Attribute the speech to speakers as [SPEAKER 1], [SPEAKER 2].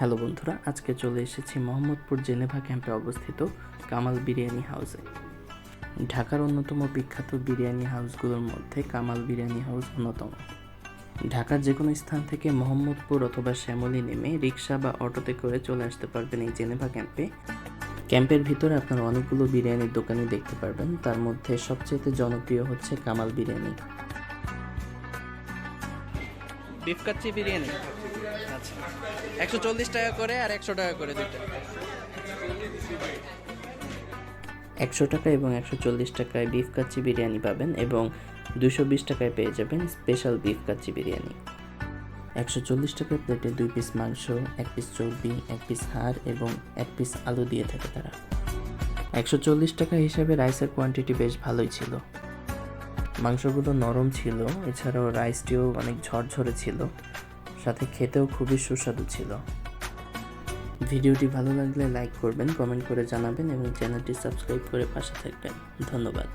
[SPEAKER 1] Hello বন্ধুরা, আজকে চলে এসেছি মোহাম্মদপুর জেনেভা ক্যাম্পে অবস্থিত কামাল বিরিয়ানি হাউসে। ঢাকার অন্যতম বিখ্যাত বিরিয়ানি হাউসগুলোর মধ্যে কামাল বিরিয়ানি হাউস অন্যতম। ঢাকার যে কোনো স্থান থেকে মোহাম্মদপুর অথবা শ্যামলী নেমে রিক্সা বা অটোতে করে চলে আসতে পারবেন এই জেনেভা ক্যাম্পে। ক্যাম্পের ভিতরে আপনারা অনেকগুলো বিরিয়ানির দোকানই দেখতে পারবেন, তার মধ্যে সবচেয়ে জনপ্রিয় হচ্ছে কামাল বিরিয়ানি। বিফ কাচ্চি বিরিয়ানি। আচ্ছা। একশো চল্লিশ টাকা করে আর একশো টাকা করে দুইটা। একশো টাকা এবং একশো চল্লিশ টাকায় বিফ কাচ্চি বিরিয়ানি পাবেন এবং দুশো বিশ টাকায় পেয়ে যাবেন স্পেশাল বিফ কাচ্চি বিরিয়ানি। একশো চল্লিশ টাকার প্লেটে দুই পিস মাংস, এক পিস চর্বি, এক পিস হাড় এবং এক পিস আলু দিয়ে থাকে তারা। একশো চল্লিশ টাকা হিসাবে রাইসের কোয়ান্টিটি বেশ ভালোই ছিল। মাংসগুলো নরম ছিল, এছাড়াও রাইসটিও অনেক ঝরঝরে ছিল, সাথে খেতেও খুবই সুস্বাদু ছিল। ভিডিওটি ভালো লাগলে লাইক করবেন কমেন্ট করে জানাবেন এবং চ্যানেলটি সাবস্ক্রাইব করে পাশে থাকবেন। ধন্যবাদ।